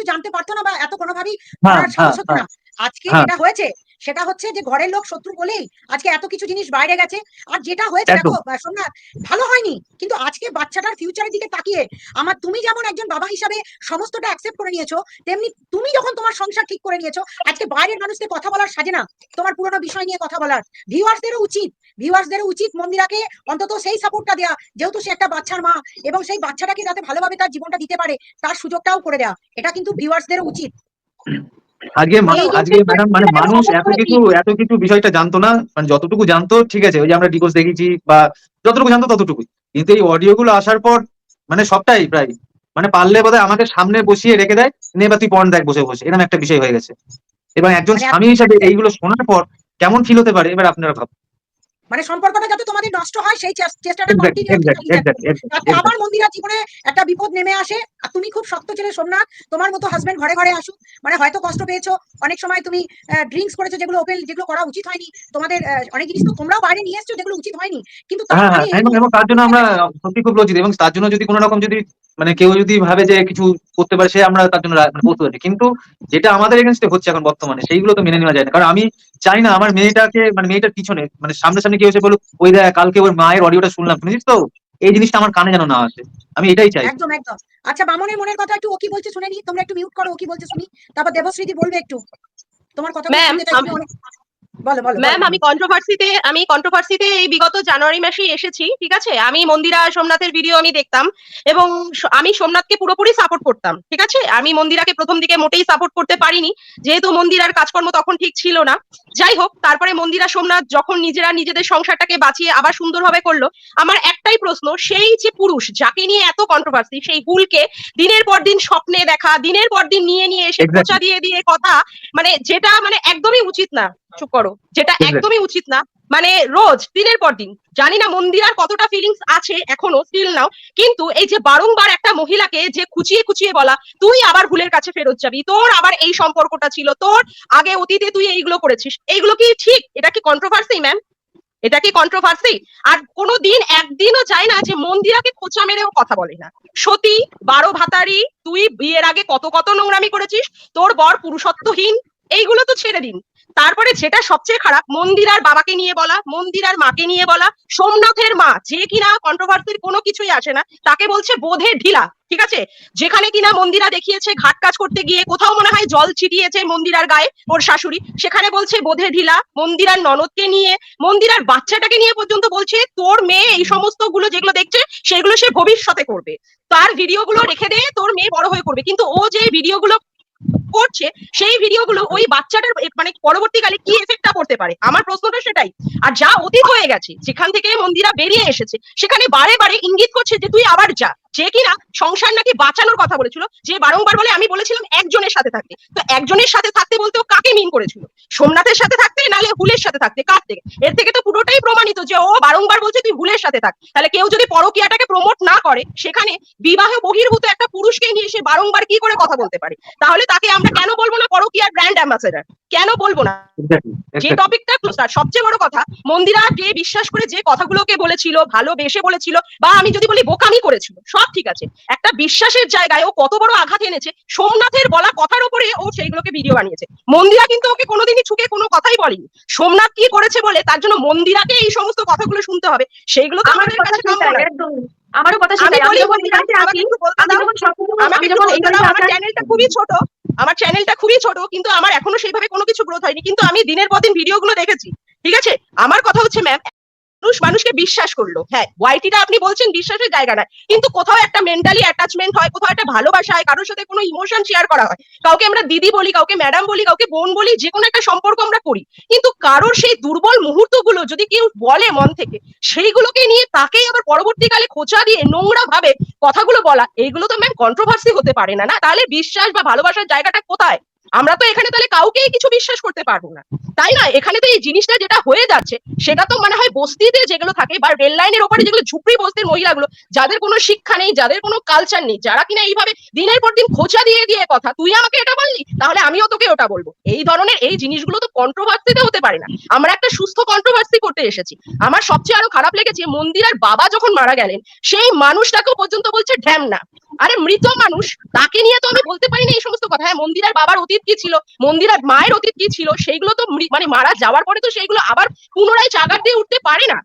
কিছু জানতে পারতো না বা এত কোনোভাবেই হ্যাঁ হ্যাঁ না। আজকে এটা হয়েছে। সেটা হচ্ছে যে ঘরের লোক শত্রু বলেই আজকে এত কিছু জিনিস বাইরে গেছে। আর যেটা হয়েছে। দেখো সোমনাথ ভালো হয়নি কিন্তু আজকে বাচ্চাটার ফিউচারের দিকে তাকিয়ে আমার তুমি যেমন একজন বাবা হিসাবে সমস্তটা অ্যাকসেপ্ট করে নিয়েছো তেমনি তুমি যখন তোমার সংসার ঠিক করে নিয়েছো আজকে বাইরের মানুষকে কথা বলার সাজে না। তোমার পুরোনো বিষয় নিয়ে কথা বলার। ভিউয়ার্সদেরও উচিত ভিউয়ার্সদেরও উচিত মন্দিরাকে অন্তত সেই সাপোর্টটা দেওয়া যেহেতু সে একটা বাচ্চার মা এবং সেই বাচ্চাটাকে যাতে ভালোভাবে তার জীবনটা দিতে পারে তার সুযোগটাও করে দেওয়া এটা কিন্তু ভিউয়ার্সদেরও উচিত। আজকে আজকে ম্যাডাম মানে মানুষ এত কিছু এত কিছু বিষয়টা জানতো না মানে যতটুকু জানতো ঠিক আছে ওই যে আমরা ডিভোর্স দেখেছি বা যতটুকু জানতো ততটুকুই। কিন্তু এই অডিও গুলো আসার পর মানে সবটাই প্রায় মানে পারলে বোধহয় আমাদের সামনে বসিয়ে রেখে দেয় নে বা তুই পর্ন দেখ বসে বসে এরকম একটা বিষয় হয়ে গেছে। এবং একজন মানে স্বামী হিসাবে এইগুলো শোনার পর কেমন ফিল হতে পারে এবার আপনারা ভাব মানে সম্পর্কটা যাতে তোমাদের নষ্ট হয় সেই চেষ্টাটা আবার মন্দিরার জীবনে একটা বিপদ নেমে আসে আর তুমি খুব শক্ত ছেলে সোমনাথ তোমার মতো হাজবেন্ড ঘরে ঘরে আসুক। মানে হয়তো কষ্ট পেয়েছ অনেক সময় তুমি ড্রিঙ্কস করেছ যেগুলো ওপেন যেগুলো করা উচিত হয়নি তোমাদের অনেক জিনিস তো তোমরাও বাইরে নিয়ে এসছো যেগুলো উচিত হয়নি কিন্তু তার হ্যাঁ মানে হ্যাঁ এবং তার জন্য আমরা সত্যি খুব লজ্জিত এবং তার জন্য যদি কোনো রকম যদি মানে কেউ যদি ভাবে যে কিছু করতে পারে সে আমরা তার জন্য মানে প্রস্তুত আছি কিন্তু যেটা আমাদের এগেনস্টে হচ্ছে এখন বর্তমানে সেইগুলো তো মেনে নেওয়া যায় না। কারণ আমি চাই না আমার মেয়েটাকে মানে মেয়েটার পিছনে মানে সামনে সামনে কেউ এসে বলুক ওই দেখ কালকে ওর মায়ের অডিওটা শুনলাম শুনেছিস তো? এই জিনিসটা আমার কানে যেন না আসে। আমি এটাই চাই। একদম একদম। আচ্ছা বামনের মনের কথা একটু ও কি বলছে শুনে নি? তোমরা একটু মিউট করো ও কি বলছে শুনি। তারপর দেবশ্রীদি বলবে একটু। তোমার কথা বলো বলো ম্যাম আমি কন্ট্রোভার্সিতে আমি কন্ট্রোভার্সিতে এই বিগত জানুয়ারি মাসেই এসেছি ঠিক আছে? আমি মন্দিরা সোমনাথের ভিডিও আমি দেখতাম এবং আমি সোমনাথকে পুরোপুরি সাপোর্ট করতাম ঠিক আছে? আমি মন্দিরাকে প্রথম দিকে মোটেই সাপোর্ট করতে পারিনি যেহেতু মন্দিরার কাজকর্ম তখন ঠিক ছিল না। যাই হোক তারপরে মন্দিরা সোমনাথ যখন নিজেরা নিজেদের সংসারটাকে বাঁচিয়ে আবার সুন্দরভাবে করল আমার একটাই প্রশ্ন সেই যে পুরুষ যাকে নিয়ে এত কন্ট্রোভার্সি সেই হুলকে দিনের পর দিন স্বপ্নে দেখা দিনের পর দিন নিয়ে নিয়ে এসে. খোঁচা দিয়ে দিয়ে কথা মানে যেটা মানে একদমই উচিত না চুপ করো যেটা একদমই উচিত না মানে রোজ, দিনের পর দিন। জানি না মন্দিরার কতটা ফিলিংস আছে এখনও স্টিল নাও কিন্তু এই যে বারংবার একটা মহিলাকে যে খুচিয়ে খুচিয়ে বলা, তুই আবার ভুলের কাছে ফেরত যাবি, তোর আবার এই সম্পর্কটা ছিল, তোর আগে অতীতে তুই এইগুলো করেছিস। এইগুলো কি ঠিক? এটা কি কন্ট্রোভার্সি ম্যাম এটা কি কন্ট্রোভার্সি আর কোনো দিন একদিনও চায় না যে মন্দিরাকে খোঁচা মেরেও কথা বলে না। সতী, বারো ভাতারি, তুই বিয়ের আগে কত কত নোংরামি করেছিস, তোর বর পুরুষত্বহীন, এইগুলো তো ছেড়ে দিন। তারপরে যেটা সবচেয়ে খারাপ মন্দিরার বাবাকে নিয়ে বলা মন্দিরার মাকে নিয়ে বলা, সোমনাথের মা, যে কিনা কন্ট্রোভার্সির কোনো কিছুই আসে না, তাকে বলছে বোধে ঢিলা, ঠিক আছে? যেখানে কিনা মন্দিরা দেখিয়েছে ঘাট কাজ করতে গিয়ে, কোথাও মনে হয় জল ছিটিয়েছে মন্দিরার গায়ে ওর শাশুড়ি, সেখানে বলছে বোধে ঢিলা, মন্দিরার ননদকে নিয়ে, মন্দিরার বাচ্চাটাকে নিয়ে পর্যন্ত বলছে, তোর মেয়ে এই সমস্তগুলো যেগুলো দেখছে, সেগুলো সে ভবিষ্যতে করবে। তার ভিডিও গুলো রেখে দে, তোর মেয়ে বড় হয়ে করবে কিন্তু ও যে ভিডিও গুলো করছে, সেই ভিডিওগুলো ওই বাচ্চাটার মানে পরবর্তীকালে কি এফেক্টটা পড়তে পারে? আমার প্রশ্নটা সেটাই। আর যা অতীত হয়ে গেছে, যেখান থেকে মন্দিরা বেরিয়ে এসেছে, সেখানে বারে বারে ইঙ্গিত করছে যে তুই আবার যা। যে কিনা সংসার নাকি বাঁচানোর কথা বলেছিল, যে বারংবার বলে আমি বলেছিলাম একজনের সাথে থাকতে। তো একজনের সাথে থাকতে বলতে ও কাকে মিন করেছিল? সোমনাথের সাথে থাকতে নালে হুলের সাথে থাকতে? কার থেকে? এর থেকে তো পুরোটাই প্রমাণিত যে ও বারংবার বলছে তুই হুলের সাথে থাক। তাহলে কেউ যদি পরকিয়াটাকে প্রমোট না করে, সেখানে বিবাহ বহির্ভূত একটা পুরুষকে নিয়ে সে বারংবার কি করে কথা বলতে পারে? তাহলে তাকে আমরা কেন বলব না করো কি আর ব্র্যান্ড অ্যাম্বাসেডার কেন বলব না? যে টপিকটা আর সবচেয়ে বড় কথা মন্দিরা যে বিশ্বাস করে যে কথাগুলোকে বলেছিল ভালোবেসে বলেছিল বা আমি যদি বলি বোকামি করেছিল সব ঠিক আছে। একটা বিশ্বাসের জায়গায় ও কত বড় আঘাত এনেছে সোমনাথের বলা কথার উপরে ও সেইগুলোকে ভিডিও বানিয়েছে। মন্দিরা কিন্তু ওকে কোনোদিনই ছুকে কোনো কথাই বলেনি। সোমনাথ কি করেছে বলে তার জন্য মন্দিরাকে এই সমস্ত কথাগুলো শুনতে হবে। সেইগুলো তো আমার আমাদের কাছে আমারও কথা সেটাই আমি যখন এখানে আসি আমি যখন সবকিছু আমি যখন এখানে আমার চ্যানেলটা খুবই ছোট। আমার চ্যানেলটা খুবই ছোট কিন্তু আমার এখনও সেইভাবে কোনো কিছু গ্রোথ হয়নি কিন্তু আমি দিনের পর দিন ভিডিওগুলো দেখেছি ঠিক আছে? আমার কথা হচ্ছে ম্যাম মানুষ মানুষকে বিশ্বাস করল। হ্যাঁ ওয়াইটিটা আপনি বলছেন বিশ্বাসের জায়গা না কিন্তু কোথাও একটা মেন্টালি অ্যাটাচমেন্ট হয়, কোথাও একটা ভালোবাসা হয়, কারোর সাথে কোনো ইমোশন শেয়ার করা হয়। কাউকে আমরা দিদি বলি, কাউকে ম্যাডাম বলি, কাউকে বোন বলি, যে কোনো একটা সম্পর্ক আমরা করি। কিন্তু কারোর সেই দুর্বল মুহূর্তগুলো যদি কেউ বলে মন থেকে, সেইগুলোকে নিয়ে তাকেই আবার পরবর্তীকালে খোঁচা দিয়ে নোংরা ভাবে কথাগুলো বলা, এইগুলো তো ম্যাম কন্ট্রোভার্সি হতে পারে না। না, তাহলে বিশ্বাস বা ভালোবাসার জায়গাটা কোথায়? আমরা তো এখানে তাহলে কাউকেই কিছু বিশ্বাস করতে পারব না। তাই না এখানে তো এই জিনিসটা যেটা হয়ে যাচ্ছে, সেটা তো মনে হয় বস্তিতে যেগুলো থাকে বা রেল লাইনের ওপরে যেগুলো ঝুপড়ি বস্তির মহিলাগুলো, যাদের কোনো শিক্ষা নেই, যাদের কোনো কালচার নেই, যারা কিনা এইভাবে দিনের পর দিন খোঁচা দিয়ে দিয়ে কথা, তুই আমাকে এটা বললি, তাহলে আমিও তোকে ওটা বলব। এই ধরনের এই জিনিসগুলো তো কন্ট্রোভার্সিতে হতে পারে না। আমরা একটা সুস্থ কন্ট্রোভার্সি করতে এসেছি। আমার সবচেয়ে আরও খারাপ লেগেছে, মন্দিরার বাবা যখন মারা গেলেন, সেই মানুষটাকেও পর্যন্ত বলছে ঢ্যাম না আরে মৃত মানুষ তাকে নিয়ে তো আমি বলতে পারি না এই সমস্ত কথা। হ্যাঁ মন্দিরার বাবার অতীত কি ছিল? মন্দিরার মায়ের অতীত কি ছিল? সেইগুলো তো মানে মারা যাওয়ার পরে তো সেইগুলো আবার পুনরায় জাগার দিয়ে উঠতে পারে না।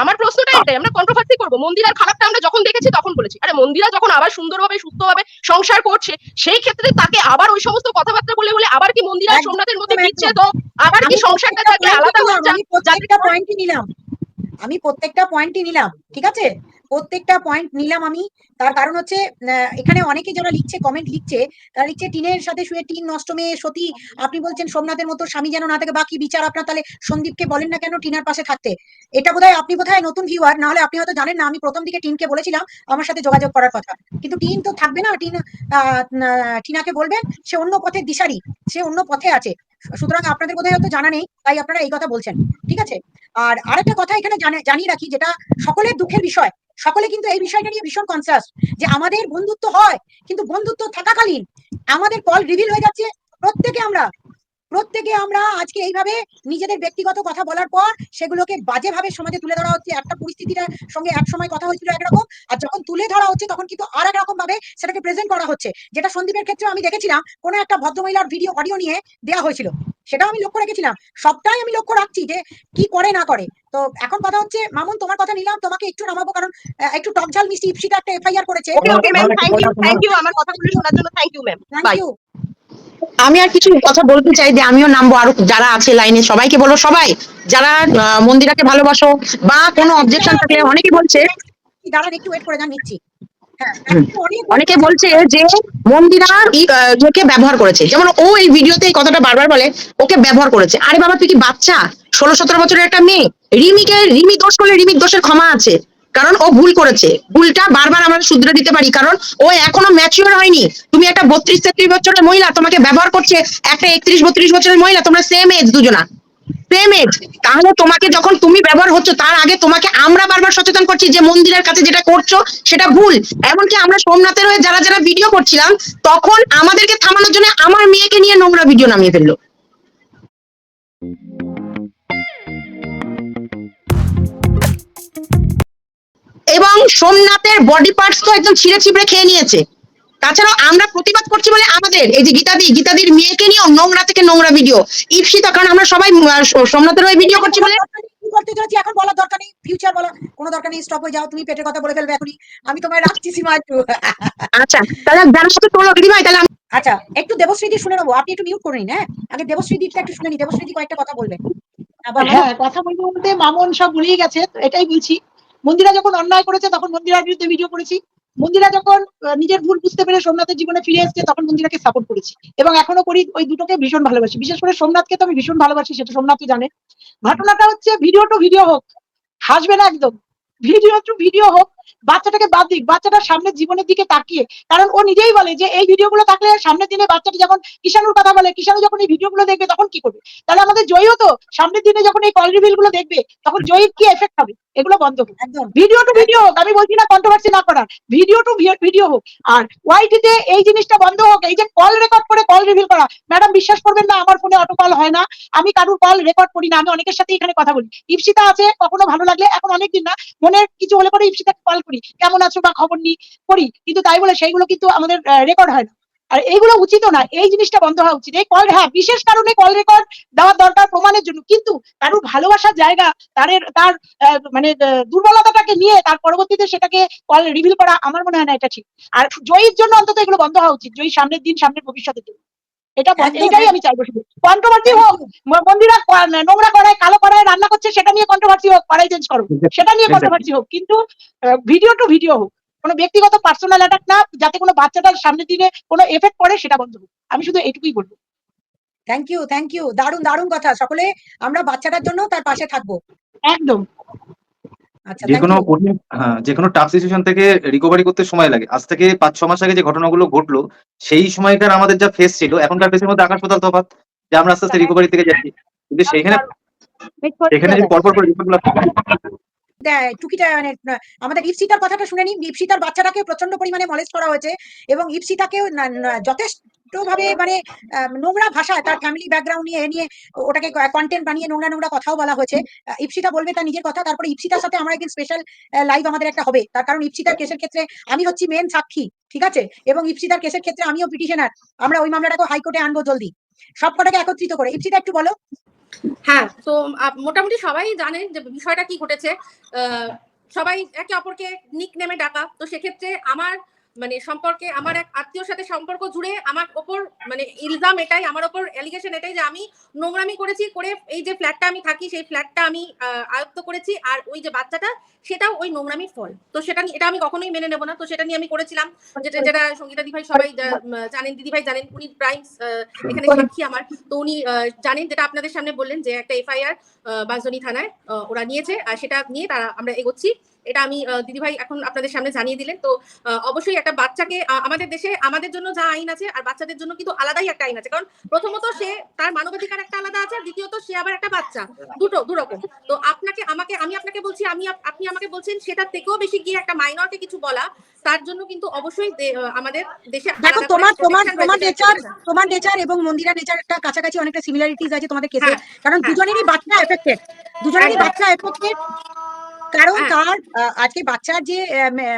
আমার প্রশ্নটা এটাই আমরা কন্ট্রোভার্সি করব। মন্দিরার খারাপটা আমরা যখন দেখেছি তখন বলেছি। আরে মন্দিরা যখন আবার সুন্দরভাবে সুস্থভাবে সংসার করছে সেই ক্ষেত্রে তাকে আবার ওই সমস্ত কথাবার্তা বলে বলে আবার কি মন্দিরা সোমনাথের মধ্যে। বিচ্ছেদ হোক আবার কি সংসারটা তাকে আলাদা পয়েন্টই নিলাম। আমি প্রত্যেকটা পয়েন্টই নিলাম ঠিক আছে? প্রত্যেকটা পয়েন্ট নিলাম আমি। তার কারণ হচ্ছে এখানে অনেকে যারা লিখছে কমেন্ট লিখছে, তারা লিখছে, টিনের সাথে শুয়ে টিন নষ্ট মেয়ে, সতী, আপনি বলছেন সোমনাথের মতো স্বামী যেন না থাকে, বাকি বিচার আপনার, তাহলে সন্দীপকে বলেন না কেন টিনার পাশে থাকতে? এটা বোধহয় আপনি বোধহয় নতুন ভিউয়ার না হলে আপনি হয়তো জানেন না, আমি প্রথম দিকে টিনকে বলেছিলাম আমার সাথে যোগাযোগ করার কথা। কিন্তু টিন তো থাকবে না, টিন টিনাকে বলবেন, সে অন্য পথের দিশারি, সে অন্য পথে আছে। সুতরাং আপনাদের বোধহয় হয়তো জানা নেই, তাই আপনারা এই কথা বলছেন। ঠিক আছে? আর আরেকটা কথা এখানে জানে- জানিয়ে রাখি, যেটা সকলের দুঃখের বিষয়। সকলে কিন্তু এই বিষয়টা নিয়ে ভীষণ কনসাস যে আমাদের বন্ধুত্ব হয়, কিন্তু বন্ধুত্ব থাকাকালীন আমাদের কল রিভিল হয়ে যাচ্ছে প্রত্যেকে আমরা। প্রত্যেকে আমরা আজকে এইভাবে নিজেদের ব্যক্তিগত কথা বলার পর সেগুলোকে বাজেভাবে সমাজে তুলে ধরা হচ্ছে। একটা পরিস্থিতির সঙ্গে এক সময় কথা হয়েছিল একরকম, আর যখন তুলে ধরা হচ্ছে তখন কিন্তু আর এক রকম ভাবে সেটাকে প্রেজেন্ট করা হচ্ছে। যেটা সন্দীপের ক্ষেত্রে আমি দেখেছিলাম, কোনো একটা ভদ্রমহিলার ভিডিও অডিও নিয়ে দেওয়া হয়েছিল। সেটাও আমি লক্ষ্য রেখেছিলাম। সবটাই আমি লক্ষ্য রাখছি যে কি করে না করে। তো এখন কথা হচ্ছে মামুন তোমার কথা নিলাম তোমাকে একটু নামাবো কারণ একটু টক ঝাল মিষ্টি ইপসিতা একটা এফআইআর করেছে। Okay okay ma'am thank you thank you আমার কথাগুলো শোনার জন্য thank you ma'am thank bye you আমি আর কিছু কথা বলতে চাই যে আমিও নামবো আরও যারা আছে লাইনে সবাইকে বলো সবাই যারা আহ, মন্দিরাকে ভালোবাসো বা কোনো অবজেকশন থাকলে অনেকে বলছে। দাঁড়ান একটু ওয়েট করে যান নিচ্ছি। অনেক বলছে যে মন্দিরা ই- ওকে ব্যবহার করেছে। যেমন ও এই ভিডিওতে এই কথাটা বারবার বলে, ওকে ব্যবহার করেছে। আরে বাবা, তুই কি বাচ্চা? ষোলো, সতেরো বছরের একটা মেয়ে। রিমিকে, রিমি দোষ করলে রিমির দোষের ক্ষমা আছে। কারণ ও ভুল করেছে। ভুলটা বারবার আমরা শুধরে দিতে পারি, কারণ ও এখনও ম্যাচিওর হয়নি। তুমি একটা বত্রিশ, তেত্রিশ বছরের মহিলা, তোমাকে ব্যবহার করছে একটা একত্রিশ, বত্রিশ বছরের মহিলা, তোমরা সেম এজ দুজনা। এজ তাহলে তোমাকে যখন তুমি ব্যবহার হচ্ছে, তার আগে তোমাকে আমরা বারবার সচেতন করছি যে মন্দিরের কাছে যেটা করছ, সেটা ভুল। এমনকি আমরা সোমনাথের হয়ে যারা যারা ভিডিও করছিলাম, তখন আমাদেরকে থামানোর জন্য আমার মেয়েকে নিয়ে নোংরা ভিডিও নামিয়ে ফেলল। এবং সোমনাথের বডি পার্টস তো একদম ছিঁড়ে ছিঁড়ে খেয়ে নিয়েছে। তাছাড়াও আমরা প্রতিবাদ করছি বলে আমাদের এই যে গীতাদি গীতাদির মেয়েকে নিয়েও নোংরা থেকে নোংরা ভিডিও ইপসিতা কারণ আমরা সবাই সোমনাথের হয়ে ভিডিও করছি বলে। কি করতে চলেছি এখন বলার দরকার নেই ফিউচার বলা কোনো দরকার নেই স্টপ হয়ে যাও তুমি পেটের কথা বলে ফেলবে এখনই আমি তোমায় রাখছি সীমা একটু। আচ্ছা তাহলে যারা সাথে তোলো দিদি ভাই তাহলে আচ্ছা একটু দেবশ্রীদি শুনে নেব আপনি একটু মিউট করে নিন হ্যাঁ? আগে দেবশ্রীদিটা একটু শুনে নি দেবশ্রীদি কয়েকটা কথা বলবেন আবার হ্যাঁ কথা বলতে বলতে মামন সব ভুলিয়ে গেছে এটাই বলছি। মন্দিরা যখন অন্যায় করেছে তখন মন্দিরার বিরুদ্ধে ভিডিও করেছি। মন্দিরা যখন নিজের ভুল বুঝতে পেরে সোমনাথের জীবনে ফিরে এসছে, তখন মন্দিরাকে সাপোর্ট করেছি। এবং এখনও করি, ওই দুটোকে ভীষণ ভালোবাসি। বিশেষ করে সোমনাথকে তো আমি ভীষণ ভালোবাসি সেটা সোমনাথই জানে। ঘটনাটা হচ্ছে ভিডিও টু ভিডিও হোক, হাসবে না একদম। ভিডিও টু ভিডিও হোক বাচ্চাটাকে বাদ দিক বাচ্চাটার সামনের জীবনের দিকে তাকিয়ে। কারণ ও নিজেই বলে যে এই ভিডিওগুলো থাকলে সামনের দিনে বাচ্চাটা যখন কিষাণুর কথা বলে কিষাণু যখন এই ভিডিওগুলো দেখবে তখন কি করবে? তাহলে আমাদের জয়ও তো সামনের দিনে যখন এই কল রিভিলগুলো দেখবে তখন জয়ীর কি এফেক্ট হবে? এগুলো বন্ধ হোক। একদম। ভিডিও টু ভিডিও হোক আমি বলছি না কন্ট্রোভার্সি না করার ভিডিও টু ভিডিও হোক। আর ওয়াইটিতে এই জিনিসটা বন্ধ হোক এই যে কল রেকর্ড করে কল রিভিল করা ম্যাডাম বিশ্বাস করবেন না আমার ফোনে অটো কল হয় না। আমি কারুর কল রেকর্ড করি না আমি অনেকের সাথে এখানে কথা বলি। ইপসিতা আছে কখনো ভালো লাগলে এখন অনেকদিন না মনের কিছু হলে পরে ইপসিতাকে কল করি। কেমন আছো বা খবর নিই করি কিন্তু তাই বলে সেইগুলো কিন্তু আমাদের রেকর্ড হয় না। আর এইগুলো উচিত না। এই জিনিসটা বন্ধ হওয়া উচিত। এই কল হ্যাঁ বিশেষ কারণে কল রেকর্ড দেওয়ার দরকার প্রমাণের জন্য। কিন্তু কারুর ভালোবাসার জায়গা তার তার মানে দুর্বলতাটাকে নিয়ে তার পরবর্তীতে সেটাকে কল রিভিল করা আমার মনে হয় না এটা ঠিক। আর জয়ীর জন্য অন্তত এগুলো বন্ধ হওয়া উচিত। জয়ী সামনের দিন, সামনের ভবিষ্যতের জন্য। এটা বন্ধ- একদম, এটাই আমি চাইব শুধু। কন্ট্রোভার্সি হোক মন্দিরা নোংরা করায় কালো করায় রান্না করছে সেটা নিয়ে কন্ট্রোভার্সি হোক চেঞ্জ করো। সেটা নিয়ে. কন্ট্রোভার্সি হোক কিন্তু ভিডিও টু ভিডিও হোক কোনো ব্যক্তিগত পার্সোনাল অ্যাটাক না যাতে কোনো বাচ্চাটার সামনের দিনে কোনো এফেক্ট পড়ে সেটা বন্ধ হোক। আমি শুধু এইটুকুই বলব। থ্যাংক ইউ থ্যাংক ইউ দারুণ দারুণ কথা। সকলে আমরা বাচ্চাটার জন্য তার পাশে থাকব। একদম। যে কোনো কঠিন হ্যাঁ যে কোনো টাফ সিচুয়েশন থেকে রিকভারি করতে সময় লাগে। আজ থেকে পাঁচ ছ মাস আগে যে ঘটনাগুলো ঘটলো সেই সময়কার আমাদের যা ফেস ছিল এখনকার ফেসের মধ্যে আকাশ পাতাল তফাৎ যে আমরা আস্তে আস্তে রিকভারি থেকে যাচ্ছি। কিন্তু সেইখানে সেখানে যে পরপর করে রিপোর্টগুলো টুকিটা মানে আমাদের ইপসিতার কথাটা শুনে নিন। ইপসিতার বাচ্চাটাকে প্রচণ্ড পরিমাণে মলেজ করা হয়েছে এবং ইপসিতাকেও যথেষ্ট ভাবে মানে আহ, নোংরা ভাষায় তার ফ্যামিলি ব্যাকগ্রাউন্ড নিয়ে নিয়ে ওটাকে কন্টেন্ট বানিয়ে নোংরা নোংরা কথাও বলা হয়েছে। আহ, ইপসিতা বলবে তার নিজের কথা তারপরে ইপসিতার সাথে আমার একদিন স্পেশাল লাইভ আমাদের একটা হবে। তার কারণ ইপসিতার কেসের ক্ষেত্রে আমি হচ্ছি মেন সাক্ষী ঠিক আছে? এবং ইপসিতার কেসের ক্ষেত্রে আমিও পিটিশনার আমরা ওই মামলাটাকে হাইকোর্টে আনব জলদি। সব কটাকে একত্রিত করে। ইপসিতা একটু বলো। হ্যাঁ তো মোটামুটি সবাই জানেন যে বিষয়টা কি ঘটেছে। আহ, সবাই একে অপরকে নিক নেমে ডাকা। তো সেক্ষেত্রে আমার মানে সম্পর্কে আমার এক আত্মীয়র সাথে সম্পর্ক জুড়ে আমার ওপর মানে ইলজাম এটাই আমার ওপর অ্যালিগেশন এটাই যে আমি নোংরামি করেছি করে এই যে ফ্ল্যাটটা আমি থাকি সেই ফ্ল্যাটটা আমি আয়ত্ত করেছি আর ওই যে বাচ্চাটা সেটাও ওই নোংরামির ফল। তো সেটা এটা আমি কখনোই মেনে নেব না। তো সেটা নিয়ে আমি করেছিলাম। যেটা যেটা সঙ্গীতা দিভাই সবাই উম, জানেন দিদিভাই জানেন উনি প্রাইম এখানে সাক্ষী আমার। তো উনি জানেন যেটা আপনাদের সামনে বললেন যে একটা এফআইআর বাঁশজনী থানায় ওরা নিয়েছে। আর সেটা নিয়ে তারা আমরা এগোচ্ছি। এটা আমি দিদিভাই এখন আপনাদের সামনে জানিয়ে দিলেন। তো অবশ্যই একটা বাচ্চাকে আমাদের দেশে আমাদের জন্য যা আইন আছে আর বাচ্চাদের জন্য কিন্তু আলাদাই একটা আইন আছে। কারণ প্রথমত সে তার মানবাধিকার একটা আলাদা আছে আর দ্বিতীয়ত সে আবার একটা বাচ্চা। দুটো দুরকম তো আপনাকে আমাকে আমি আপনাকে বলছি আমি আপনি আমাকে বলছেন সেটার থেকেও বেশি গিয়ে একটা মাইনরকে কিছু বলা। তার জন্য কিন্তু অবশ্যই আমাদের দেশে দেখো তোমার তোমার তোমার। নেচার তোমার নেচার এবং মন্দিরা নেচারটা কাছাকাছি অনেকটা সিমিলারিটিস আছে তোমাদের কেসে হ্যাঁ, কারণ হ্যাঁ। দুজনেরই বাচ্চা এফেক্টেড দুজনেরই বাচ্চা এফেক্টেড কারণ হ্যাঁ। তার আজকে বাচ্চার যে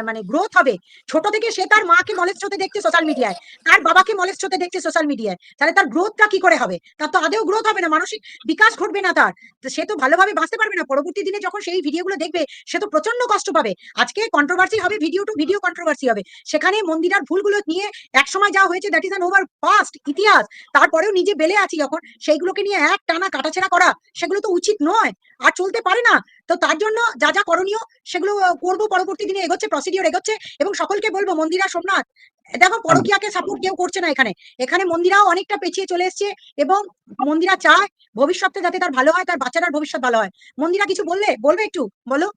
মানে গ্রোথ হবে ছোট থেকে সে তার মাকে মলেস্ট হতে দেখছে সোশ্যাল মিডিয়ায় তার বাবাকে মলেস্ট হতে দেখছে সোশ্যাল মিডিয়ায় তাহলে তার গ্রোথটা কি করে হবে? তার তো আদেও গ্রোথ হবে না মানসিক বিকাশ ঘটবে না তার। সে তো ভালোভাবে বাঁচতে পারবে না। পরবর্তী দিনে যখন সেই ভিডিওগুলো দেখবে সে তো প্রচণ্ড কষ্ট পাবে। আজকে কন্ট্রোভার্সি হবে ভিডিও টু ভিডিও কন্ট্রোভার্সি হবে। সেখানে মন্দিরার ভুলগুলো নিয়ে একসময় যা হয়েছে that is an over past ইতিহাস। তারপরেও নিজে বেলে আছি যখন। সেইগুলোকে নিয়ে এক টানা কাটাছেড়া করা সেগুলো তো উচিত নয়। আর চলতে পারে না। তো তার জন্য যা যা করণীয় সেগুলো করব, পরবর্তী দিনে এগোচ্ছে প্রসিডিওর এগোচ্ছে এবং সকলকে বলব, মন্দিরা, সোমনাথ, দেখো পরকিয়াকে সাপোর্ট কেউ করছে না এখানে। এখানে মন্দিরাও অনেকটা পেছিয়ে চলে এসছে এবং মন্দিরা চায় ভবিষ্যতে যাতে তার ভালো হয়, তার বাচ্চাটার ভবিষ্যৎ ভালো হয়। মন্দিরা কিছু বললে, বলবে একটু? বলো।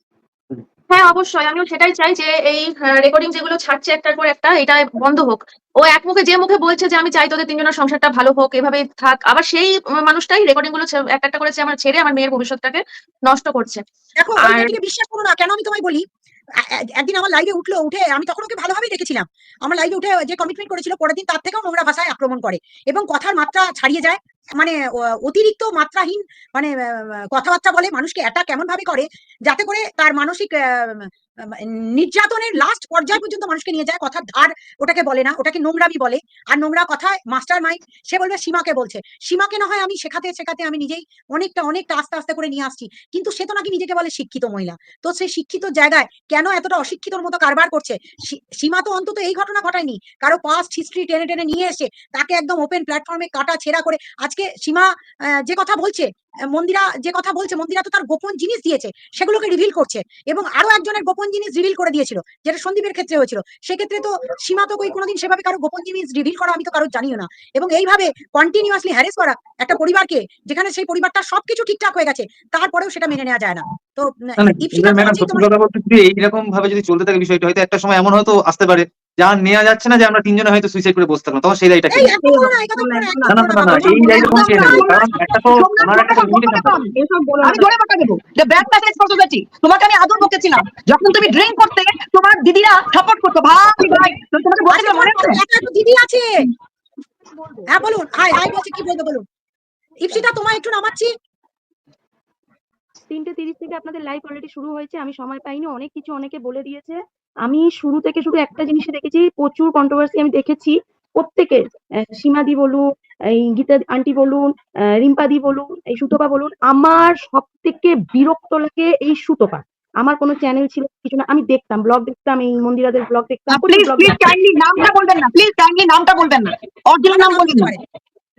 হ্যাঁ অবশ্যই। আমিও সেটাই চাই যে এই রেকর্ডিং যেগুলো ছাড়ছে একটার পর একটা এটা বন্ধ হোক। ও এক মুখে যে মুখে বলছে যে আমি চাই তোদের তিনজনের সংসারটা ভালো হোক এভাবে থাক। আবার সেই মানুষটাই রেকর্ডিংগুলো একটা একটা করেছে আমার ছেড়ে আমার মেয়ের ভবিষ্যৎটাকে নষ্ট করছে। বিশ্বাস করো না কেন আমি তোমায় বলি? একদিন আমার লাইভে উঠল উঠে আমি তখন ওকে ভালোভাবেই দেখেছিলাম। আমার লাইভে উঠে যে কমিটমেন্ট করেছিল পরের দিন তার থেকেও নোংরা ভাষায় আক্রমণ করে। এবং কথার মাত্রা ছাড়িয়ে যায় মানে অতিরিক্ত মাত্রাহীন মানে কথাবার্তা বলে মানুষকে অ্যাটাক এমন ভাবে করে যাতে করে তার মানসিক নির্যাতনের লাস্ট পর্যায় পর্যন্ত মানুষকে নিয়ে যায়। কথার ধার ওটাকে বলে না, ওটাকে নোংরামি বলে। আর নোংরা কথায় মাস্টার মাইন্ড সে বলবে সীমাকে বলছে। সীমাকে না হয় আমি শেখাতে শেখাতে আমি নিজেই অনেকটা অনেকটা আস্তে আস্তে করে নিয়ে আসছি। কিন্তু সে তো নাকি নিজেকে বলে শিক্ষিত মহিলা। তো সেই শিক্ষিত জায়গায় কেন এতটা অশিক্ষিতর মতো কারবার করছে? সীমা তো অন্তত এই ঘটনা ঘটায়নি। কারও পাস্ট হিস্ট্রি টেনে টেনে নিয়ে এসে তাকে একদম ওপেন প্ল্যাটফর্মে কাটা, ছেঁড়া করে আজকে সীমা যে কথা বলছে মন্দিরা যে কথা বলছে মন্দিরা তো তার গোপন জিনিস দিয়েছে সেগুলোকে রিভিল করছে এবং আরও একজনের গোপন জিনিস রিভিল করে দিয়েছিল যেটা সন্দীপের ক্ষেত্রে হয়েছিল। সেক্ষেত্রে তো সীমা তো কই কোনোদিন সেভাবে কারও গোপন জিনিস রিভিল করা আমি তো কারও জানিও না। এবং এইভাবে কন্টিনিউয়াসলি হ্যারেস করা একটা পরিবারকে যেখানে সেই পরিবারটা সবকিছু ঠিকঠাক হয়ে গেছে তারপরেও সেটা মেনে নেওয়া যায় না। তো এইরকম ভাবে যদি চলতে থাকে বিষয়টা হয়তো একটা সময় এমন হয়তো আসতে পারে। যা নেওয়া যাচ্ছে না যে আমরা তিনজনে হয়তো সুইসাইড করে বসে থাকলাম তখন সেই দায়টা না না, না এই দায়টা তখন কে নেবে কারণ একটা তো ওনার একটা আমি জোরে কথা দেবো the bad message for society তোমাকে আমি আদর বকেছিলাম। যখন তুমি ড্রিঙ্ক করতে তোমার দিদিরা সাপোর্ট করতো। ভাই ভাই তোমাকে আরে মনে আছে? তো দিদি আছে। হ্যাঁ বলুন। হাই হাই বলছি কি বলব বলুন। ইপসিতা তোমায় একটু নামাচ্ছি। তিনটে তিরিশ থেকে আপনাদের লাইভ অলরেডি শুরু হয়েছে। আমি সময় পাইনি। অনেক কিছু অনেকে বলে দিয়েছে। আমি শুরু থেকে শুধু একটা জিনিসই দেখেছি প্রচুর কন্ট্রোভার্সি আমি দেখেছি। প্রত্যেকের সীমাদি বলুন এই গীতা আন্টি বলুন রিম্পাদি বলুন এই সুতপা বলুন আমার সব থেকে বিরক্ত লাগে এই সুতপা। আমার কোনো চ্যানেল ছিল কিছু না আমি দেখতাম ব্লগ দেখতাম এই মন্দিরাদের ব্লগ দেখতাম প্লিজ প্লিজ কাইন্ডলি নামটা বলবেন না প্লিজ কাইন্ডলি নামটা বলবেন না। অরিজিনাল নাম বলবেন না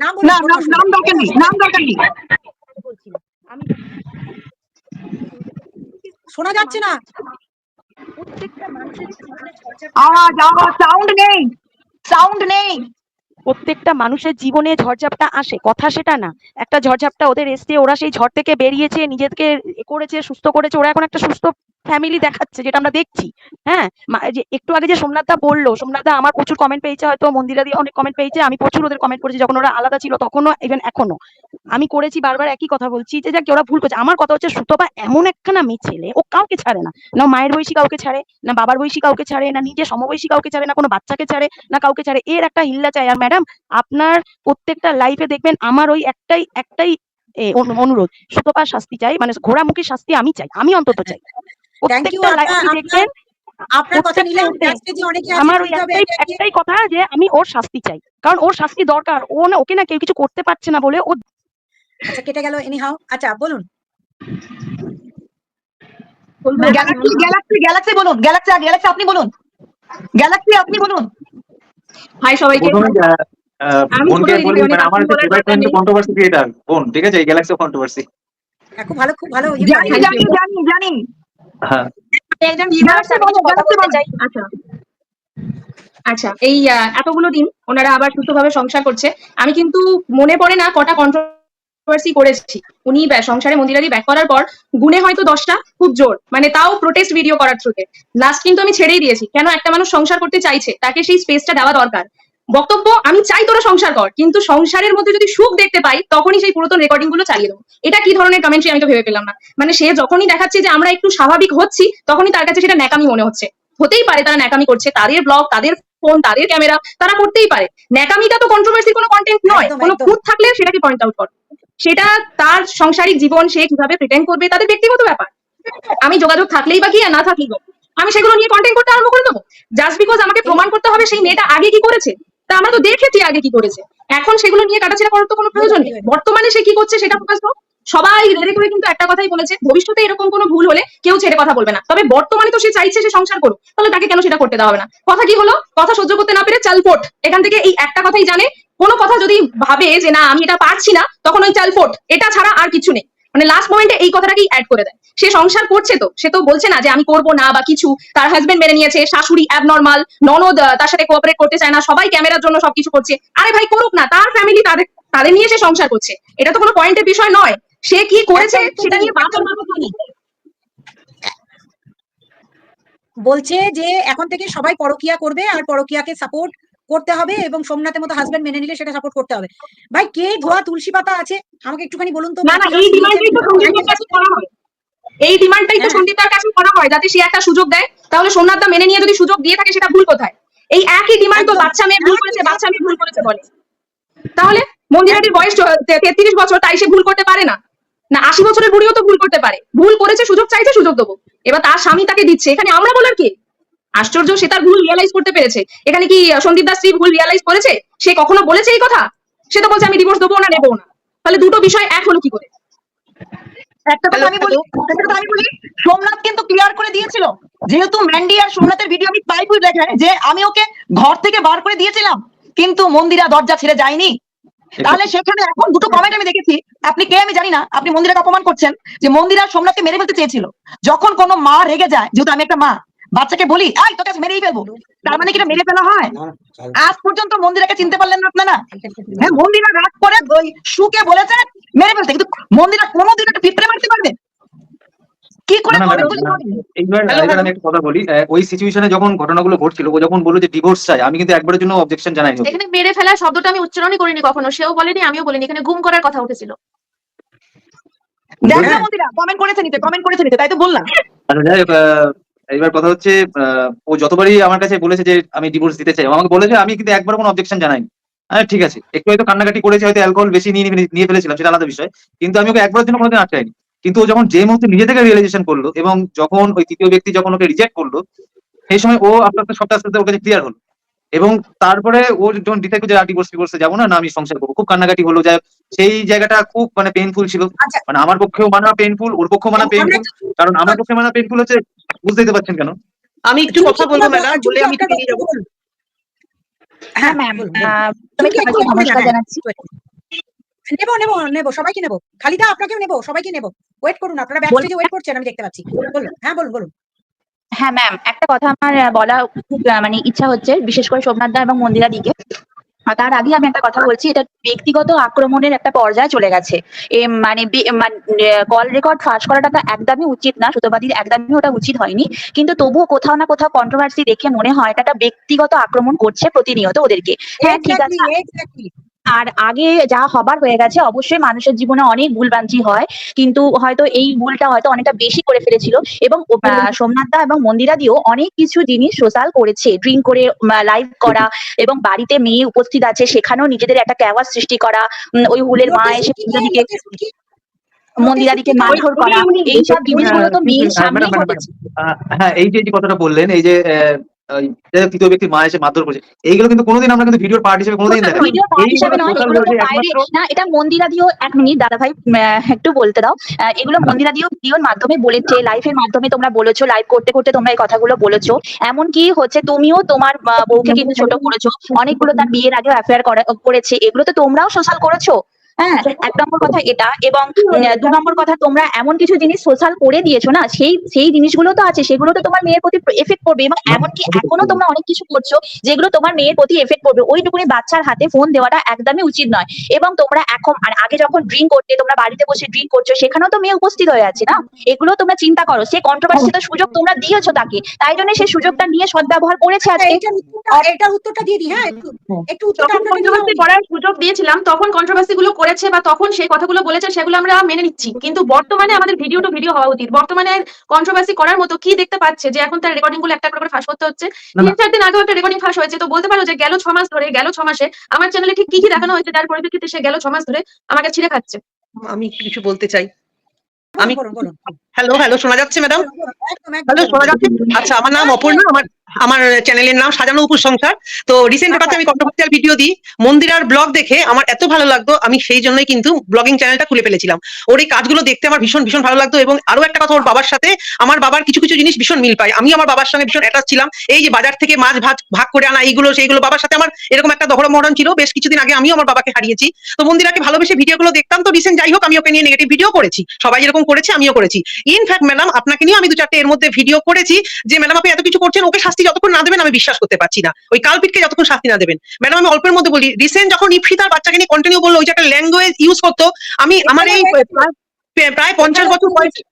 নাম নাম নাম দরকার নেই নাম দরকার নেই। বলছি আমি নেই। শোনা যাচ্ছে না? প্রত্যেকটা মানুষের জীবনে ঝরঝর আওয়াজ আওয়াজ সাউন্ড নেই সাউন্ড নেই। প্রত্যেকটা মানুষের জীবনে ঝড়ঝাপটা আসে কথা সেটা না। একটা ঝড়ঝাপটা ওদের এসছে ওরা সেই ঝড় থেকে বেরিয়েছে নিজেকে এ করেছে সুস্থ করেছে ওরা এখন একটা সুস্থ ফ্যামিলি দেখাচ্ছে, যেটা আমরা দেখছি হ্যাঁ? যে একটু আগে যে সোমনাথ দা বলল সোমনাথ দা আমার প্রচুর কমেন্ট পেয়েছে, হয়তো মন্দিরা দিয়ে অনেক কমেন্ট পেয়েছে, আমি প্রচুর ওদের কমেন্ট করেছি, যখন ওরা আলাদা ছিল, তখনও ইভেন এখনও আমি করেছি বারবার একই কথা বলছি, যে যাক, ওরা ভুল করছে। আমার কথা হচ্ছে, সুতপা এমন একখানা মেয়ে ছেলে, ও কাউকে ছাড়ে না। না মায়ের বয়সী কাউকে ছাড়ে, না বাবার বয়সী কাউকে ছাড়ে, না নিজের সমবয়সী কাউকে ছাড়ে, না কোনো বাচ্চাকে ছাড়ে, না কাউকে ছাড়ে, এর একটা হিল্লা চাই। আর ম্যাডাম আপনার প্রত্যেকটা লাইফে দেখবেন, আমার ওই একটাই একটাই অনুরোধ, সুতপার শাস্তি চাই মানে ঘোড়ামুখী শাস্তি আমি চাই, আমি অন্তত চাই। থ্যাংক ইউ দেখবেন আপনার কথা নিলাম। আজকে যে অনেকে আমার একটাই একে একে। একটাই কথা যে আমি ওর শাস্তি চাই। কারণ ওর শাস্তি দরকার। ও না ওকে না কেউ কিছু করতে পারছে না বলে ও আচ্ছা কেটে গেল এনি হাও আচ্ছা বলুন। গ্যালাক্সি গ্যালাক্সি গ্যালাক্সি বলুন। গ্যালাক্সি গ্যালাক্সি আপনি বলুন। গ্যালাক্সি আপনি বলুন। হাই সবাইকে। মানে আমার। কন্ট্রোভার্সি ক্রিয়েটার বোন ঠিক আছে? গ্যালাক্সি কন্ট্রোভার্সি খুব ভালো খুব ভালো। জানি জানি জানি। হ্যাঁ। একজন। চাই। আচ্ছা। আচ্ছা এই এতগুলো দিন ওনারা আবার সুস্থভাবে সংসার করছে। আমি কিন্তু মনে পড়ে না কটা কন্ট্রোভার্সি করেছি। উনি ব্যা- সংসারে মন্দিরাদি ব্যাক করার পর গুণে হয়তো দশটা খুব জোর। মানে তাও প্রোটেস্ট ভিডিও করার থ্রুতে লাস্ট কিন্তু আমি ছেড়েই দিয়েছি। কেন একটা মানুষ সংসার করতে চাইছে তাকে সেই স্পেসটা দেওয়া দরকার। বক্তব্য আমি চাই তোরা সংসার কর কিন্তু সংসারের মধ্যে যদি সুখ দেখতে পাই তখনই সেই পুরাতন রেকর্ডিংগুলো চালিয়ে দেবো। এটা কি ধরনের কমেন্ট্রি আমি তো ভেবে পেলাম না। মানে সে যখনই দেখাচ্ছে যে আমরা একটু স্বাভাবিক হচ্ছি তখনই তার কাছে সেটা ন্যাকামি মনে হচ্ছে। হতেই পারে তারা ন্যাকামি করছে তাদের ব্লগ তাদের ফোন তাদের ক্যামেরা তারা করতেই পারে। ন্যাকামিটা তো কন্ট্রোভার্সি কোনো কন্টেন্ট নয় কোনো। খুঁত থাকলে সেটাকে পয়েন্ট আউট কর। সেটা তার সাংসারিক জীবন সে কীভাবে প্রিটেন্ড করবে তাদের ব্যক্তিগত ব্যাপার। আমি যোগাযোগ থাকলেই বা কি আর না থাকলেই আমি সেগুলো নিয়ে কন্টেন্ট করতে আরম্ভ করে দেবো? জাস্ট বিকজ আমাকে প্রমাণ করতে হবে সেই মেয়েটা আগে কি করেছে? তা আমরা তো দেখেছি আগে কি করেছে? এখন সেগুলো নিয়ে কাটাছেড়া করার তো কোনো প্রয়োজন নেই। বর্তমানে সে কি করছে সেটা ফোকাস করো সবাই রেডি করে কিন্তু একটা কথাই বলেছে, ভবিষ্যতে এরকম কোনো ভুল হলে কেউ ছেড়ে কথা বলবে না। তবে বর্তমানে তো সে চাইছে সে সংসার করুক, তাহলে তাকে কেন সেটা করতে দেওয়া হবে না? কথা কি হলো? কথা সহ্য করতে না পেরে চালপোট এখান থেকে এই একটা কথাই জানে। কোনো কথা যদি ভাবে যে না, আমি এটা পারছি না, তখন ওই চালপোট এটা ছাড়া আর কিছু নেই। মানে লাস্ট পয়েন্টে এই কথাটাকেই অ্যাড করে দেয়। সে সংসার করছে তো সে তো বলছে না যে আমি করব না বা কিছু। তার হাজবেন্ড মেনে নিয়েছে শাশুড়ি অ্যাবনর্মাল ননদ তার সাথে কোঅপারেট করতে চায় না সবাই ক্যামেরার জন্য সবকিছু করছে। আরে ভাই করুক না তার ফ্যামিলি তাদের তাদের নিয়ে সে সংসার করছে। এটা তো কোনো পয়েন্টের বিষয় নয়। সে কি করেছে সেটা নিয়ে বাঁচার মতো একদমই। বলছে যে এখন থেকে সবাই পরকিয়া করবে আর পরকিয়াকে সাপোর্ট করতে হবে এবং সোমনাথের মতো হাজবেন্ড মেনে নিলে সেটা সাপোর্ট করতে হবে। ভাই কে ধোয়া তুলসী পাতা আছে? আমাকে একটুখানি বলুন তো। না না এই ডিমান্ডটাই তো সন্দীপের কাছে করা হয়। এই ডিমান্ডটাই তো হ্যাঁ। সন্দীপের কাছে করা হয় যাতে সে একটা সুযোগ দেয়। তাহলে সোমনাথ দা মেনে নিয়ে যদি সুযোগ দিয়ে থাকে সেটা ভুল কোথায়? এই একই ডিমান্ড তো বাচ্চা মেয়ে ভুল করেছে বাচ্চা মেয়ে ভুল করেছে বলে। তাহলে মন্দিরাটির বয়স তেত্রিশ বছর তাই সে ভুল করতে পারে না। না আশি বছরের বুড়িও তো ভুল করতে পারে। ভুল করেছে সুযোগ চাইছে সুযোগ দেবো। এবার তার স্বামী তাকে দিচ্ছে। এখানে আমরা বলার কি? আশ্চর্য সে তার ভুল রিয়ালাইজ করতে পেরেছে। এখানে কি সন্দীপ দাস স্ত্রী ভুল রিয়ালাইজ করেছে? সে কখনো বলেছে এই কথা? সে তো বলছে আমি ডিভোর্স দেবো না নেব না। তাহলে দুটো বিষয় এক হলো কি করে? একটা কথা আমি বলি একটা কথা আমি বলি সোমনাথ কিন্তু ক্লিয়ার করে দিয়েছিল। যেহেতু ম্যান্ডি আর সোমনাথের ভিডিও আমি পাইপ দেখে যে আমি ওকে ঘর থেকে বার করে দিয়েছিলাম কিন্তু মন্দিরা দরজা ছেড়ে যায়নি। তাহলে সেখানে এখন দুটো কমেন্ট আমি দেখেছি। আপনি কে আমি জানি না আপনি মন্দিরাকে অপমান করছেন যে মন্দিরা সোমনাথকে মেরে ফেলতে চেয়েছিল। যখন কোনো মা রেগে যায় যেহেতু আমি একটা মা বাচ্চাকে বলি এই তোকে মেরেই ফেলব। তার মানে কি এটা মেরে ফেলা হয়? আজ পর্যন্ত মন্দিরাকে চিনতে পারলেন না আপনারা? হ্যাঁ মন্দিরা রাগ করে ওই সুকে বলেছে মেরে ফেলতে। কিন্তু মন্দিরা কোনোদিন একটা পিঁপড়ে মারতে পারবে? কি করে. আমি একটা কথা বলি ওই সিচুয়েশনে যখন ঘটনাগুলো ঘটছিল ও যখন বলল যে ডিভোর্স চাই আমি কিন্তু একবারের জন্য অবজেকশন। এখানে মেরে ফেলার শব্দটা আমি উচ্চারণই করিনি কখনো সেও বলেনি আমিও বলিনি এখানে গুম করার কথা উঠেছিল। দেখ না হ্যাঁ। মন্দিরা কমেন্ট করেছে নিতে কমেন্ট করেছে নিতে তাই তো বললাম। এইবার কথা হচ্ছে ও যতবারই আমার কাছে বলেছে যে আমি ডিভোর্স দিতে চাই আমাকে বলেছে, আমি কিন্তু একবার কোনো অবজেকশন জানাইনি। হ্যাঁ ঠিক আছে। একটু হয়তো কান্নাকাটি করেছে, হয়তো অ্যালকোহল বেশি নিয়ে নিয়ে- ফেলেছিলাম, সেটা আলাদা বিষয়। কিন্তু আমি ওকে একবারের জন্য কোনোদিন আটকাইনি। কিন্তু ও যখন যে মুহূর্তে নিজে থেকে রিয়েলাইজেশন করল এবং যখন ওই তৃতীয় ব্যক্তি যখন ওকে রিজেক্ট করল, সেই সময় ও আপনার সবটা আস্তে আস্তে ওর কাছে ক্লিয়ার হলো। এবং তারপরে ও যখন ডিসাইড করছে আর ডিভোর্স ডিভোর্সে যাব না না আমি সংসার করব খুব কান্নাকাটি হলো। যাই সেই জায়গাটা খুব মানে পেইনফুল ছিল। আচ্ছা। মানে আমার পক্ষেও মানা পেইনফুল ওর পক্ষেও মানা আমরা পেইনফুল কারণ আমার পক্ষে মানা পেইনফুল হচ্ছে বুঝতেই তো পারছেন কেন? আমি একটু কথা বলব ম্যাডাম বলে আমি একটু বেরিয়ে যাব। হ্যাঁ ম্যাম নমস্কার জানাচ্ছি? নেব নেব নেব সবাইকে নেব। খালিদা আপনাকেও নেব সবাইকে নেব। ওয়েট করুন আপনারা ব্যাক স্টেজে ওয়েট করছেন আমি দেখতে পাচ্ছি। বলুন হ্যাঁ বলুন বলুন। হ্যাঁ ম্যাম একটা কথা আমার বলা খুব মানে ইচ্ছা হচ্ছে বিশেষ করে সোমনাথ দা এবং মন্দিরা দিকে। তার আগে আমি একটা কথা বলছি এটা ব্যক্তিগত আক্রমণের একটা পর্যায়ে চলে গেছে। মানে কল রেকর্ড ফাঁস করাটা তো একদমই উচিত না সুতোবাদীর একদমই ওটা উচিত হয়নি। কিন্তু তবুও কোথাও না কোথাও কন্ট্রোভার্সি দেখে মনে হয় এটা একটা ব্যক্তিগত আক্রমণ করছে প্রতিনিয়ত ওদেরকে। হ্যাঁ ঠিক আছে. আর আগে যা হবার হয়ে গেছে অবশ্যই মানুষের জীবনে অনেক ভুলভ্রান্তি হয়। কিন্তু হয়তো এই ভুলটা হয়তো অনেকটা বেশি করে ফেলেছিল এবং আহ, সোমনাথ দা এবং মন্দিরা দিও অনেক কিছু জিনিস সোশ্যাল করেছে। ড্রিঙ্ক করে লাইভ করা এবং বাড়িতে মেয়ে উপস্থিত আছে সেখানেও নিজেদের একটা ক্যাওয়ার সৃষ্টি করা উম, ওই হুলের মা এসে মন্দিরাদিকে মারধর করা এইসব জিনিসগুলো তো মেয়ের হ্যাঁ, সামনেই হ্যাঁ এই যে কথাটা বললেন এই যে তৃতীয় ব্যক্তি মা এসে মারধর করছে। এইগুলো কিন্তু কোনোদিন আমরা কিন্তু ভিডিওর পার্ট হিসেবে কোনোদিন না এটা মন্দিরা দিও এক মিনিট দাদা ভাই একটু বলতে দাও। এগুলো মন্দিরা দিও ভিডিওর মাধ্যমে বলেছে লাইফের মাধ্যমে তোমরা বলেছ লাইভ করতে করতে তোমরা এই কথাগুলো বলেছ। এমনকি হচ্ছে তুমিও তোমার বউকে কিন্তু ছোট করেছ অনেকগুলো তার বিয়ের আগে অ্যাফেয়ার করেছে। এগুলো তো তোমরাও সোশ্যাল করেছ? হ্যাঁ এক নম্বর কথা এটা এবং দু নম্বর কথা তোমরা এমন কিছু জিনিস সোশ্যাল করে দিয়েছ না সেই সেই জিনিসগুলো তো আছে সেগুলো তো তোমার মেয়ের প্রতি এফেক্ট করবে এবং এমনকি এখনও তোমরা অনেক কিছু করছ যেগুলো তোমার মেয়ের প্রতি এফেক্ট করবে ওইটুকুনি বাচ্চার হাতে ফোন দেওয়াটা একদমই উচিত নয় এবং তোমরা এখন আর আগে যখন ড্রিঙ্ক করতে তোমরা বাড়িতে বসে ড্রিঙ্ক করছ সেখানেও তো মেয়ে উপস্থিত হয়ে আছে না? এগুলো তোমরা চিন্তা করো সে কন্ট্রোভার্সি তো সুযোগ তোমরা দিয়েছ তাকে তাই জন্য সেই সুযোগটা নিয়ে সদ্ব্যবহার করেছে আচ্ছা, আজকে। এটার উত্তরটা দিয়ে দিই হ্যাঁ একটু একটু উত্তরটা কন্ট্রোভার্সি দিলাম। করার সুযোগ দিয়েছিলাম তখন কন্ট্রোভার্সি গুলো করেছে বা তখন সেই কথাগুলো বলেছে সেগুলো আমরা মেনে নিচ্ছি। কিন্তু বর্তমানে আমাদের ভিডিও টু ভিডিও হওয়া উচিত। বর্তমানে কন্ট্রোভার্সি করার মতো কি দেখতে পাচ্ছে যে এখন তার রেকর্ডিংগুলো একটা একটা করে ফাঁস করতে হচ্ছে? তিন চার দিন আগেও একটা রেকর্ডিং ফাঁস হয়েছে। তো বলতে পারো যে গেল ছ মাস ধরে গেল ছ মাসে আমার চ্যানেলে ঠিক কি কি দেখানো হয়েছে যার পরিপ্রেক্ষিতে সে গেল ছ মাস ধরে আমাকে ছিঁড়ে খাচ্ছে। আমি একটু কিছু বলতে চাই। আমি। হ্যালো হ্যালো শোনা যাচ্ছে ম্যাডাম হ্যালো শোনা যাচ্ছে? আচ্ছা আমার নাম অপর্ণা আমার আমার চ্যানেলের নাম সাজানো উপর সংসার। তো রিসেন্ট ওটাতে আমি কন্ট্রোভার্সিয়াল ভিডিও দিই। মন্দিরার ব্লগ দেখে আমার এত ভালো লাগতো, আমি সেই জন্যই কিন্তু ব্লগিং চ্যানেলটা খুলে ফেলেছিলাম। ওর এই কাজগুলো দেখতে আমার ভীষণ ভীষণ ভালো লাগতো এবং আরও একটা কথা, ওর বাবার সাথে আমার বাবার কিছু কিছু জিনিস ভীষণ মিল পাই আমি আমার বাবার সঙ্গে ভীষণ অ্যাটাচ ছিলাম। এই যে বাজার থেকে মাছ ভাগ ভাগ করে আনা, এইগুলো, সেইগুলো বাবার সাথে আমার এরকম একটা দহড় মরণ ছিল। বেশ কিছুদিন আগে আমিও আমার বাবাকে হারিয়েছি। তো মন্দিরাকে ভালোবেসে ভিডিওগুলো দেখতাম। তো রিসেন্ট যাই হোক আমি ওকে নিয়ে নেগেটিভ ভিডিও করেছি। সবাই যেরকম করেছে, আমিও করেছি। ইনফ্যাক্ট ম্যাডাম আপনাকে নিয়ে আমি দু চারটে এর মধ্যে ভিডিও করেছি যে ম্যাডাম আপনি এত কিছু করছেন, ওকে শাস্তি যতক্ষণ না দেবেন আমি বিশ্বাস করতে পারছি না। ওই কালপিটকে যতক্ষণ শাস্তি না দেবেন। ম্যাডাম আমি অল্পের মধ্যে বলি রিসেন্ট যখন ইফিতার বাচ্চাকে নিয়ে কন্টিনিউ বলল ওই যে একটা ল্যাঙ্গুয়েজ ইউজ করতো আমি আমার এই প্রায় প্রায় পঞ্চাশ বছর বয়সে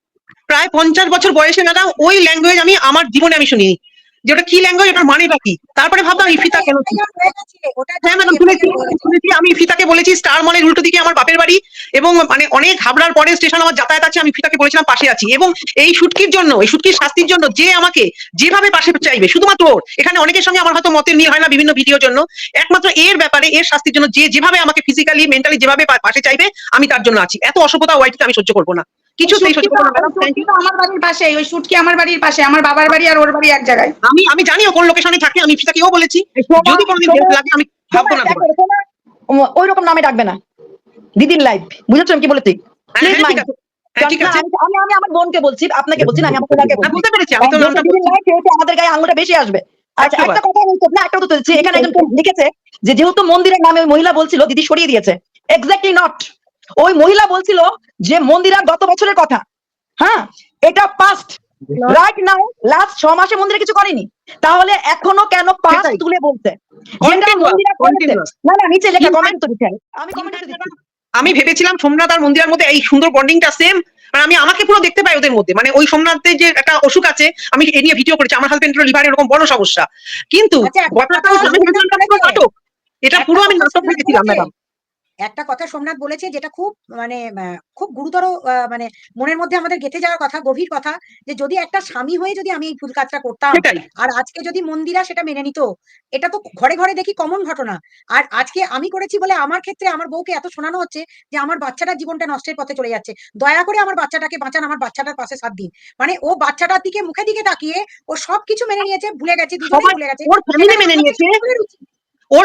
প্রায় পঞ্চাশ বছর বয়সে ম্যাডাম ওই ল্যাঙ্গুয়েজ আমি আমার জীবনে আমি শুনিনি। যে ওটা কি ল্যাঙ্গুয়েজ ওটার মানেটা কি? তারপরে ভাবলাম ইফিতা কেন হয়ে ম্যাডাম শুনেছি শুনেছি, আমি ফিতাকে বলেছি, স্টার মলের উল্টো দিকে আমার বাপের বাড়ি, এবং মানে অনেক ঘাবড়ার পরে স্টেশন আমার যাতায়াত আছে, আমি ফিতাকে বলেছিলাম পাশে আছি। এবং এই শুটকির জন্য, এই শুটকির শাস্তির জন্য যে আমাকে যেভাবে পাশে চাইবে, শুধুমাত্র ওর, এখানে অনেকের সঙ্গে আমার হয়তো মতের মিল হয় না বিভিন্ন ভিডিওর জন্য, একমাত্র এর ব্যাপারে, এর শাস্তির জন্য যে যেভাবে আমাকে ফিজিক্যালি মেন্টালি যেভাবে পাশে চাইবে, আমি তার জন্য আছি। এত অসভ্যতা ওয়াইটিতে আমি সহ্য করব না। কিছুতেই আমার বাড়ির পাশে ওই শুটকি আমার বাড়ির পাশে আমার বাবার বাড়ি আর ওর বাড়ি এক জায়গায়। আমি আমি জানি ও কোন লোকেশনে থাকে আমি ফিতাকেও বলেছি। যদি কোনোদিন হেল্প লাগে আমি ভাববো না। ওই রকম নামে ডাকবে না। দিদির লাইফ বুঝেছ আমি কি বলেছি? হ্যাঁ, হ্যাঁ, ঠিক হ্যাঁ, আমি আমি- আমি আমার বোনকে বলছি আপনাকে বলছি না আমি আমার বোনকে বলছি। বলছি। আমাদের গায়ে আঙুলটা বেশি আসবে। আচ্ছা একটা কথা আমি না একটা দিচ্ছি এখানে একজন লিখেছে যে যেহেতু মন্দিরের নামে ওই মহিলা বলছিল দিদি সরিয়ে দিয়েছে। এক্স্যাক্টলি নট ওই মহিলা বলছিল যে মন্দিরা গত বছরের কথা। হ্যাঁ এটা পাস্ট রাইট নাও লাস্ট ছ মাসে মন্দিরে কিছু করেনি। তাহলে এখনও কেন পাস্ট তুলে বলছে. না না নিচে লেখা কমেন্ট তো আমি। কমেন্ট দিচ্ছি। আমি ভেবেছিলাম সোমনাথ আর মন্দিরের মধ্যে এই সুন্দর বন্ডিংটা সেম মানে আমি আমাকে পুরো দেখতে পাই ওদের মধ্যে। মানে ওই সোমনাথের যে একটা অসুখ আছে আমি এ নিয়ে ভিডিও করেছি। আমার হাজবেন্ডের লিভার এরকম বড় সমস্যা। কিন্তু আচ্ছা, এটা পুরো নাটক। এটা পুরো আমি নাটক ভেবেছিলাম ম্যাডাম একটা কথা সোমনাথ বলেছে যেটা খুব মানে খুব গুরুতর মানে মনের মধ্যে আমাদের গেঁথে যাওয়ার কথা গভীর কথা যে যদি একটা স্বামী হয়ে যদি আমি এই ভুল কাজটা করতাম আর আজকে যদি মন্দিরা সেটা মেনে নিত এটা তো ঘরে ঘরে দেখি কমন ঘটনা। আর আজকে আমি করেছি বলে আমার ক্ষেত্রে আমার বউকে এত শোনানো হচ্ছে যে আমার বাচ্চাটার জীবনটা নষ্টের পথে চলে যাচ্ছে। দয়া করে আমার বাচ্চাটাকে বাঁচান আমার বাচ্চাটার পাশে সাত দিন। মানে ও বাচ্চাটার দিকে মুখে দিকে তাকিয়ে ও সবকিছু মেনে নিয়েছে ভুলে গেছে ভুলে গেছে। মেনে নিয়েছে। ওর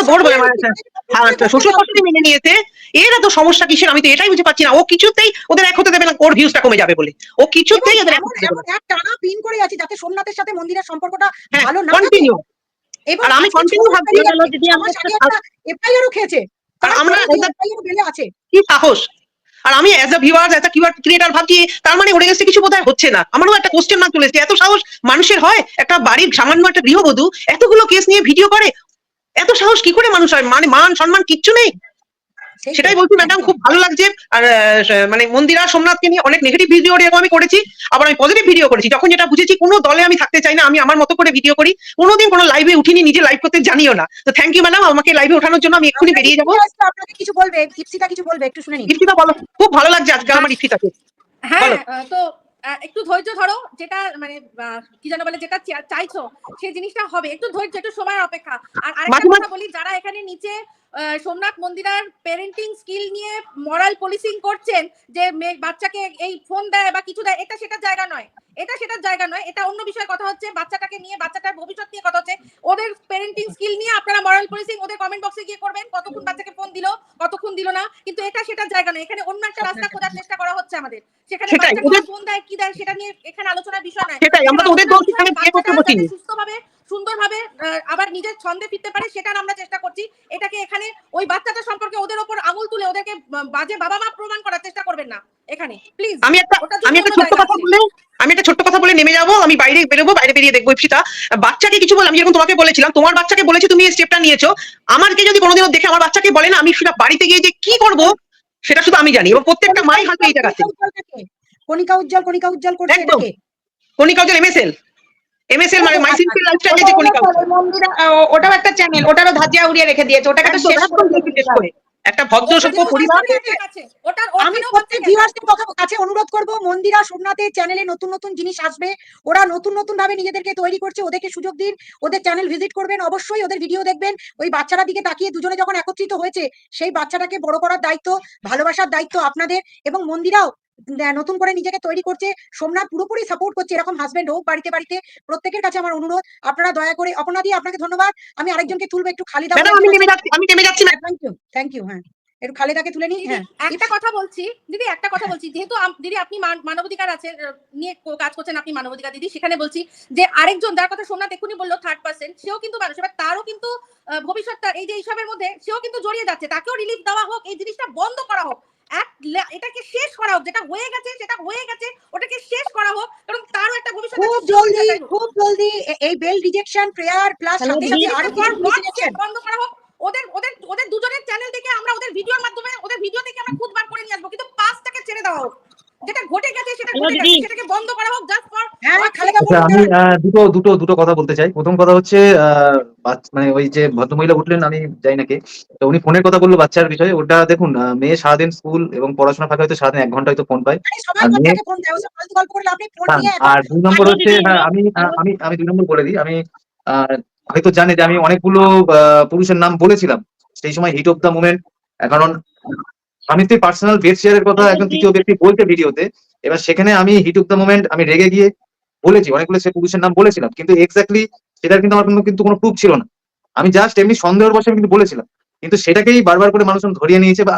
শ্বশুর শাশুড়ি মেনে নিয়েছে। এর এত সমস্যা কিসের? আমি তো এটাই বুঝতে পারছি না। ও কিছুতেই ওদের এক হতে দেবে না ওর ভিউজটা কমে যাবে বলে। ও কিছুতেই ওদের এক হতে দেবে এমন টানা পিন করে আছে যাতে সোমনাথের সাথে মন্দিরের সম্পর্কটা হ্যাঁ ভালো না কন্টিনিউ আর আমি ছ ভাবছি, ছ আমরা এফআইআরও খেয়েছে। আমরা আছে। কি সাহস? আর আমি as a viewer as a creator ভাবছি তার মানে ওর এগেন্সে কিছু বোধহয় হচ্ছে না। আমারও একটা কোশ্চেন চলে এত সাহস মানুষের হয়? একটা বাড়ির সামান্য একটা গৃহবধূ এতগুলো কেস নিয়ে ভিডিও করে এত সাহস কি করে মানুষ হয়? মানে মান সম্মান কিচ্ছু নেই। সেটাই বলছি ম্যাডাম খুব ভালো লাগছে। আর মানে মন্দিরা সোমনাথকে নিয়ে অনেক নেগেটিভ ভিডিও এরকম আমি করেছি আবার আমি পজিটিভ ভিডিও করেছি। যখন যেটা বুঝেছি কোনো দলে আমি থাকতে চাই না আমি আমার মতো করে ভিডিও করি। কোনোদিন কোনো লাইভে উঠিনি নিজে লাইভ করতে জানিও না। তো থ্যাংক ইউ ম্যাডাম আমাকে লাইভে ওঠানোর জন্য আমি এক্ষুনি বেরিয়ে যাব। আপনাকে কিছু বলবে? ইপসিতা কিছু বলবে? একটু শুনে নিন। ইপ্সিতা বলো। খুব ভালো লাগছে আজকে আমার ইপ্সিতাকে হ্যাঁ তো একটু ধৈর্য ধরো যেটা মানে কি যেন বলে যেটা চাইছো সেই জিনিসটা হবে। একটু ধৈর্য একটু সময়ের অপেক্ষা। আর আরেকটা কথা বলি যারা এখানে নিচে সোমনাথ মন্দিরার পেরেন্টিং স্কিল নিয়ে মরাল পলিসিং করছেন যে বাচ্চাকে এই ফোন দেয় বা কিছু দেয় এটা সেটা জায়গা নয়। এটা সেটার জায়গা নয় এটা অন্য বিষয়ে কথা হচ্ছে বাচ্চাটাকে নিয়ে বাচ্চাটার ভবিষ্যৎ নিয়ে কথা হচ্ছে। ওদের পেরেন্টিং স্কিল নিয়ে আপনারা মরাল পলিসিং ওদের কমেন্ট বক্সে গিয়ে করবেন কতক্ষণ বাচ্চাকে ফোন দিল কতক্ষণ দিল না কিন্তু এটা সেটার জায়গা নয়। এখানে অন্য একটা রাস্তা খোঁজার চেষ্টা করা হচ্ছে আমাদের। সেটাই, বাচ্চাকে ওদের- ফোন দেয় কি দেয় সেটা নিয়ে এখানে আলোচনার বিষয় নয় সেটাই, আমরা তো ওদের দোষ এখানে বিয়ে করতে বসিনি। সুস্থভাবে সুন্দরভাবে আহ, আবার নিজের ছন্দে ফিরতে পারে সেটার আমরা চেষ্টা করছি। এটাকে এখানে ওই বাচ্চাটা সম্পর্কে ওদের ওপর আঙুল তুলে ওদেরকে বাজে বাবা মা প্রমাণ করার চেষ্টা করবেন না এখানে। প্লিজ আমি একটা আমি একটা ছোট্ট কথা বলে আমি একটা ছোট্ট কথা বলে নেমে যাব আমি বাইরে বেরোবো বাইরে বেরিয়ে দেখব ইপ্সিতা। বাচ্চাকে কিছু বলে আমি যেরকম তোমাকে বলেছিলাম তোমার বাচ্চাকে বলেছি তুমি এই স্টেপটা নিয়েছো। আমারকে যদি কোনোদিনও দেখে আমার বাচ্চাকে বলে না আমি সেটা বাড়িতে গিয়ে যে কি করব? সেটা শুধু আমি জানি এবং প্রত্যেকটা মাই হাতে এই কাছে কণিকা উজ্জ্বল কণিকা উজ্জ্বল করছে একদম। কণিকা উজ্জ্বল এমএসএল এমএসএল মানে মাই সিম্পল লাইফস্টাইল যে কণিকা উজ্জ্বল। ওটাও একটা চ্যানেল ওটারও ধাজিয়া উড়িয়ে রেখে দিয়েছে ওটাকে তো শেষ করে শেষ করে। একটা ভদ্র সভ্য পরিবার আমি প্রত্যেক ভিউয়ার্সদের কাছে অনুরোধ করব মন্দিরা সোমনাথের চ্যানেলে নতুন নতুন জিনিস আসবে ওরা নতুন নতুন ভাবে নিজেদেরকে তৈরি করছে ওদেরকে সুযোগ দিন ওদের চ্যানেল ভিজিট করবেন অবশ্যই ওদের ভিডিও দেখবেন ওই বাচ্চারা দিকে তাকিয়ে দুজনে যখন একত্রিত হয়েছে সেই বাচ্চাটাকে বড় করার দায়িত্ব ভালোবাসার দায়িত্ব আপনাদের এবং মন্দিরাও নতুন করে নিজেকে তৈরি করছে। সোমনাথ পুরোপুরি সাপোর্ট করছে এরকম হাজবেন্ড হোক বাড়িতে বাড়িতে। প্রত্যেকের কাছে আমার অনুরোধ আপনারা দয়া করে অপনা দিয়ে আপনাকে ধন্যবাদ। আমি আরেকজনকে তুলবো একটু ম্যাডাম আমি নেমে যাচ্ছি আমি নেমে যাচ্ছি থ্যাংক ইউ থ্যাংক ইউ হ্যাঁ। একটু খালেদাকে তুলে নিই হ্যাঁ। একটা কথা বলছি দিদি একটা কথা বলছি। যেহেতু দিদি আপনি মান- মানবাধিকার আছে নিয়ে কাজ করছেন আপনি মানবাধিকার দিদি সেখানে বলছি যে আরেকজন যার কথা সোমনাথ এক্ষুনি বলল থার্ড পার্সেন্ট সেও কিন্তু মানুষ। এবার তারও কিন্তু আহ, ভবিষ্যৎটা এই যে এইসবের মধ্যে সেও কিন্তু জড়িয়ে যাচ্ছে। তাকেও রিলিফ দেওয়া হোক এই জিনিসটা বন্ধ করা হোক। এটাকে শেষ করা হোক যেটা হয়ে গেছে সেটা হয়ে গেছে ওটাকে শেষ করা হোক কারণ তারও একটা ভবিষ্যৎ খুব জলদি খুব জলদি এই বেল রিজেকশন প্রেয়ার প্লাস বন্ধ করা হোক ওদের ওদের ওদের দুজনের চ্যানেল থেকে আমরা ওদের ভিডিওর মাধ্যমে ওদের ভিডিও থেকে আমরা খুদ বার করে নিয়ে আসব কিন্তু পাঁচটাকে ছেড়ে দেওয়া হোক। যেটা ঘটে গেছে সেটা ঘটে গেছে সেটাকে বন্ধ করা হোক জাস্ট ফর হ্যাঁ আচ্ছা বলুন। আমি আহ, দুটো দুটো দুটো কথা বলতে চাই। প্রথম কথা হচ্ছে আহ, মানে ওই যে ভদ্রমহিলা উঠলেন আমি জানি না কে। তো উনি ফোনের কথা বলল বাচ্চার বিষয়ে। ওটা দেখুন মেয়ে সারাদিন স্কুল এবং পড়াশোনা ফাঁকা হয়তো সারাদিন এক ঘণ্টা হয়তো ফোন পায়। আর দুই নম্বর হচ্ছে হ্যাঁ আমি আমি আমি দুই নম্বর বলে দিই। আমি আহ, হয়তো জানি যে আমি অনেকগুলো আহ, পুরুষের নাম বলেছিলাম। সেই সময় হিট অফ দ্য মুভমেন্ট কারণ স্বামী তুই পার্সোনাল বেড শেয়ারের কথা একজন তৃতীয় ব্যক্তি বলতে ভিডিওতে, এবার সেখানে আমি হিট অফ দ্য মোমেন্ট আমি রেগে গিয়ে বলেছি, অনেকগুলো সে পুরুষের নাম বলেছিলাম, কিন্তু এক্স্যাক্টলি সেটার কিন্তু আমার কোনো কিন্তু কোনো প্রুফ ছিল না। আমি জাস্ট এমনি সন্দেহের বসে আমি কিন্তু বলেছিলাম। কিন্তু সেটাকেই বারবার করে মানুষজন ধরিয়ে নিয়েছে বা